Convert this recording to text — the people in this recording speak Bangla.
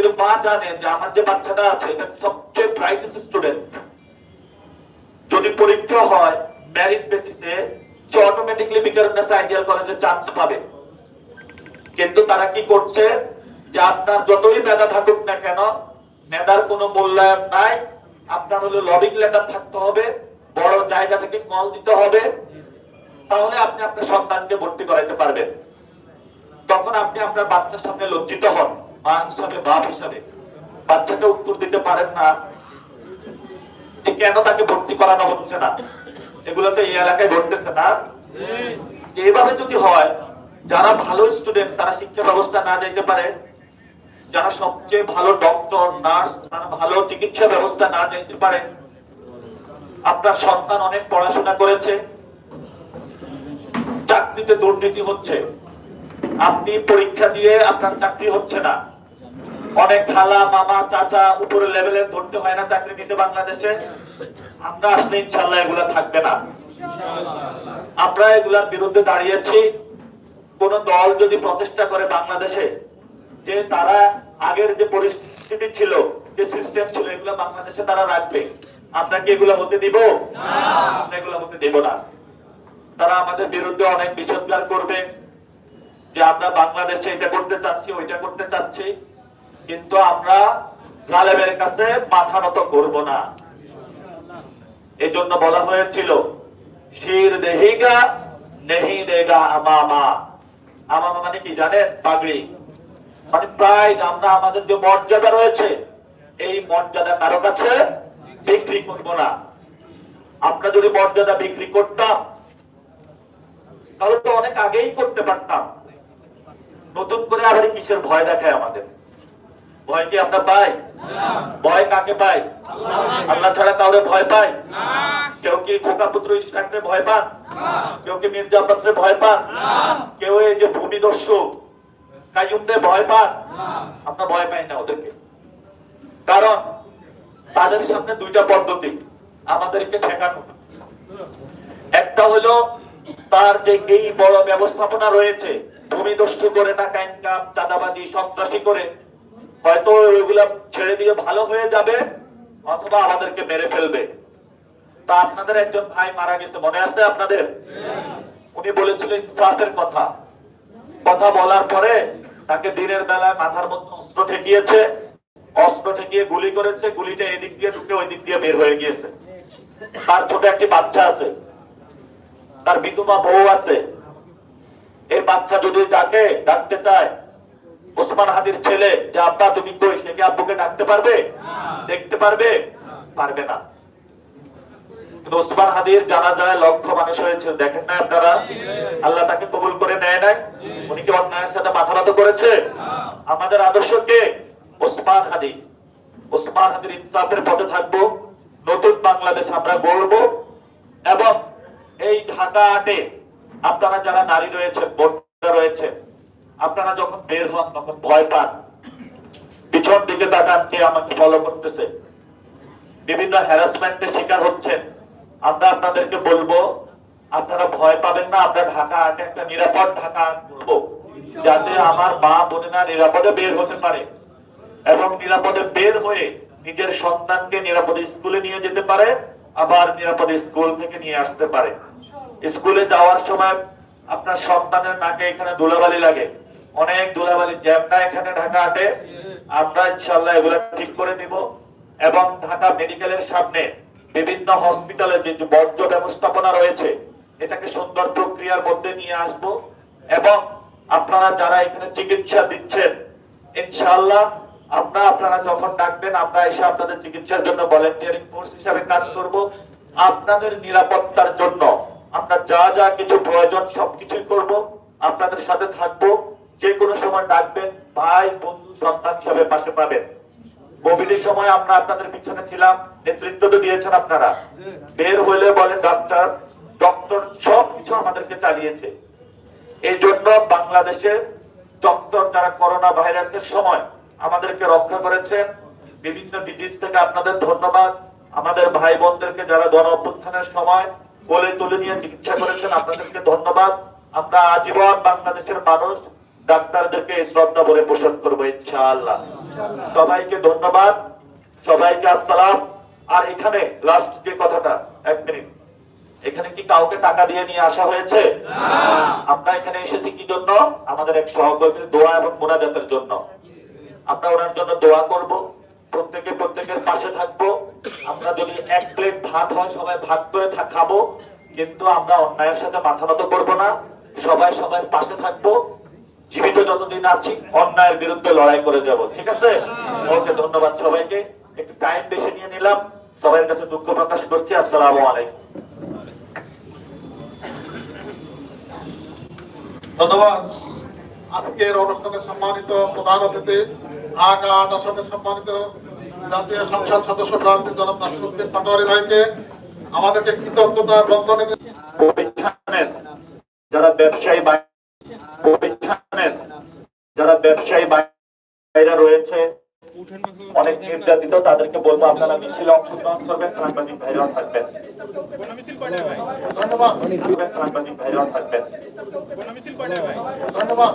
কিন্তু মা জানে যে আমার যে বাচ্চাটা আছে, এটা সবচেয়ে ব্রাইটেস্ট স্টুডেন্ট যদি পরীক্ষা হয় বেসিসে সে অটোমেটিকলি আইডিয়াল কলেজে চান্স পাবে। কিন্তু তারা কি করছে যে আপনার যতই মেধা থাকুক না কেন, মেধার কোনো মূল্যায়ন নাই। আপনার হলো লবিং লেটার থাকতে হবে, বড় জায়গা থেকে কল দিতে হবে, তাহলে আপনি আপনার সন্তানকে ভর্তি করাইতে পারবেন। তখন আপনি আপনার বাচ্চার সামনে লজ্জিত হন। বাচ্চাকে উত্তর দিতে পারেন না। যে কেন তাকে ভর্তি করানো হচ্ছে না? এগুলো তো এই এলাকায় ঘটতেছে না। এইভাবে যদি হয়, যারা ভালো স্টুডেন্ট তারা শিক্ষা ব্যবস্থা না যেতে পারে, যারা সবচেয়ে ভালো ডক্টর নার্স তারা ভালো চিকিৎসা ব্যবস্থা না যেতে পারে, আপনার সন্তান অনেক পড়াশোনা করেছে, চাকরিতে দুর্নীতি হচ্ছে। আপনি পরীক্ষা দিয়ে আপনার চাকরি হচ্ছে না। অনেক খালা মামা চাচা উপরে লেভেলে ধরতে হয় না চাকরি নিতে বাংলাদেশে। আমরা আসলে ইনশাল্লাহ এগুলা থাকবে না। আমরা এগুলার বিরুদ্ধে দাঁড়িয়েছি। কোন দল যদি প্রচেষ্টা করে বাংলাদেশে যে তারা আগের যে পরিস্থিতি ছিল যে সিস্টেম ছিল এগুলো বাংলাদেশে তারা রাখবে। আমরা কি এগুলো হতে দিব? আমরা এগুলো হতে দেব না। তারা আমাদের বিরুদ্ধে অনেক বিষোদ্গার করবে। যে আমরা বাংলাদেশে এটা করতে চাচ্ছি, ওইটা করতে চাচ্ছি, কিন্তু আমরা জালেমের কাছে মাথা নত করব না। জন্য বলা হয়েছিল, শির দেহিগা, নেহি দেগা আমামা। আমামা মানে কি জানেন? পাগড়ি। মানে প্রায় আমরা আমাদের যে মর্যাদা রয়েছে, এই মর্যাদা কারও কাছে বিক্রি করব না। আমরা যদি মর্যাদা বিক্রি করতাম, তাহলে তো অনেক আগেই করতে পারতাম। নতুন করে আবার কিসের ভয় দেখায় আমাদের? ভয় কি আমরা পাই? ভয় কাকে পাই? আল্লাহ ছাড়া কাউরে ভয় পাই? কেউ কি খোকা পুত্র ইসলামকে ভয় পান? কেউ কি মির্জা আব্বাসরে ভয় পান? কেউ এই যে ভূমি দস্যু কাইয়ুমদের ভয় পান? আমরা ভয় পাই না ওদেরকে। কারণ তাদের সামনে দুইটা পদ্ধতি, আমাদেরকে ঠেকানো। একটা হলো তার যে এই বড় ব্যবস্থাপনা রয়েছে ভূমি দস্যু করে টাকা ইনকাম চাঁদাবাজি, সন্ত্রাসী করে। হয়তো ওইগুলা ছেড়ে দিয়ে ভালো হয়ে যাবে অথবা আমাদেরকে মেরে ফেলবে। তা আপনাদের একজন ভাই মারা গেছে, মনে আছে আপনাদের? উনি বলেছিলেন ইনসাফের কথা। কথা বলার পরে তাকে দিনের বেলায় মাথার মধ্যে অস্ত্র ঠেকিয়েছে। অস্ত্র ঠেকিয়ে গুলি করেছে, গুলিটা এদিক দিয়ে ঢুকে ওই দিক দিয়ে বের হয়ে গিয়েছে। তার ছোট একটি বাচ্চা আছে। তার বিধবা বউ আছে। বাচ্চা যদি ডাকে ডাকতে চায়, ওসমান হাদির ছেলে, যে আব্বা তুমি কই, সে কি আব্বুকে ডাকতে পারবে? দেখতে পারবে? পারবে না। ওসমান হাদির জানা যায় লক্ষ মানুষ হয়েছে। দেখেন না আপনারা? আল্লাহ তাকে কবুল করে নেয় নাই? উনি কি অন্যায়ের সাথে মাথা করেছে? আমাদের আদর্শ কে? ওসমান হাদি। ওসমান হাদির ইনসাফের পথে থাকব। নতুন বাংলাদেশ আমরা গড়বো। এবং এই ঢাকা আটে আপনারা যারা নারী রয়েছে বোনরা রয়েছে, আপনারা যখন বের হন, তখন ভয় পান। পিছন দিকে তাকান, কে আমাকে ফলো করতেছে। বিভিন্ন হ্যারাসমেন্টের শিকার হচ্ছেন। আমরা আপনাদেরকে বলব, আপনারা ভয় পাবেন না, আমরা ঢাকা আটে একটা নিরাপদ ঢাকা আর্ট করব যাতে আমার মা বোনেরা নিরাপদে বের হতে পারে এবং নিরাপদে বের হয়ে নিজের সন্তানকে নিরাপদে স্কুলে নিয়ে যেতে পারে, আবার নিরাপদে স্কুল থেকে নিয়ে আসতে পারে। স্কুলে যাওয়ার সময় আপনার সন্তানের নাকে এখানে ধুলাবালি লাগে। অনেক ধুলাবালি, জ্যামটা এখানে ঢাকা আটে। আমরা ইনশাল্লাহ এগুলো ঠিক করে দিব এবং ঢাকা মেডিকেলের সামনে বিভিন্ন হসপিটালে যে বর্জ্য ব্যবস্থাপনা রয়েছে, এটাকে সুন্দর প্রক্রিয়ার মধ্যে নিয়ে আসব। এবং আপনারা যারা এখানে চিকিৎসা দিচ্ছেন ইনশাল্লাহ আমরা আপনারা যখন ডাকবেন, আমরা এসে আপনাদের চিকিৎসার জন্য ভলেন্টিয়ারিং ফোর্স হিসাবে কাজ করব। আপনাদের নিরাপত্তার জন্য আমরা যা যা কিছু প্রয়োজন সবকিছুই করব, আপনাদের সাথে থাকব। যে কোনো সময় ডাকবেন, ভাই, বন্ধু, সন্তান হিসাবে পাশে পাবেন। কোভিডের সময় আমরা আপনাদের পিছনে ছিলাম, নেতৃত্ব তো দিয়েছেন আপনারা। বের হইলে বলেন ডাক্তার, ডক্টর সব কিছু আমাদেরকে চালিয়েছে। এই জন্য বাংলাদেশের ডক্টর যারা করোনা ভাইরাসের সময় আমাদেরকে রক্ষা করেছেন, বিভিন্ন ডিজিজ থেকে আপনাদের ধন্যবাদ। আমাদের ভাই বোনদেরকে যারা গণ অভ্যুত্থানের সময় কোলে তুলে নিয়ে চিকিৎসা করেছেন। আপনাদেরকে ধন্যবাদ। আমরা আজীবন বাংলাদেশের মানুষ। ডাক্তারদেরকে শ্রদ্ধা বলে পোষণ করব ইনশাআল্লাহ। সবাইকে ধন্যবাদ। সবাইকে আসসালাম। আর এখানে লাস্ট যে কথাটা এক মিনিট। এখানে কি কাউকে টাকা দিয়ে নিয়ে আসা হয়েছে? আমরা এখানে এসেছি কি জন্য? আমাদের এক সহকর্মীর দোয়া এবং মোনাজাতের জন্য। আমরা ওনার জন্য দোয়া করব। প্রত্যেকে প্রত্যেকের পাশে থাকব। আমরা যদি এক প্লেট ভাত হয়, সবাই ভাগ করে খাব। কিন্তু আমরা অন্যায়ের সাথে মাথা নত করব না। সবাই সবাই পাশে থাকব। জীবিত যতদিন আছি, অন্যায়ের বিরুদ্ধে লড়াই করে যাব। ঠিক আছে? ওকে, ধন্যবাদ সবাইকে। একটু টাইম বেশি নিয়ে নিলাম। সবার কাছে দুঃখ প্রকাশ করছি। আসসালামু আলাইকুম। ধন্যবাদ। আজকের অনুষ্ঠানে সম্মানিত প্রধান অতিথি ঢাকা আট আসনের সম্মানিত জাতীয় সংসদ সদস্য প্রার্থী জনাব নাসিরুদ্দিন পাটোয়ারি ভাইকে আমাদেরকে কৃতজ্ঞতার বন্ধনে যারা ব্যবসায়ী প্রতিষ্ঠানের যারা ব্যবসায়ী বাইরা রয়েছে অনেক নির্যাতিত তাদেরকে বলব আপনারা মিছিলে অংশগ্রহণ করবেন সাংবাদিক ভাইরাও থাকবেন। ধন্যবাদ। সাংবাদিক ভাইরাও থাকবেন। ধন্যবাদ।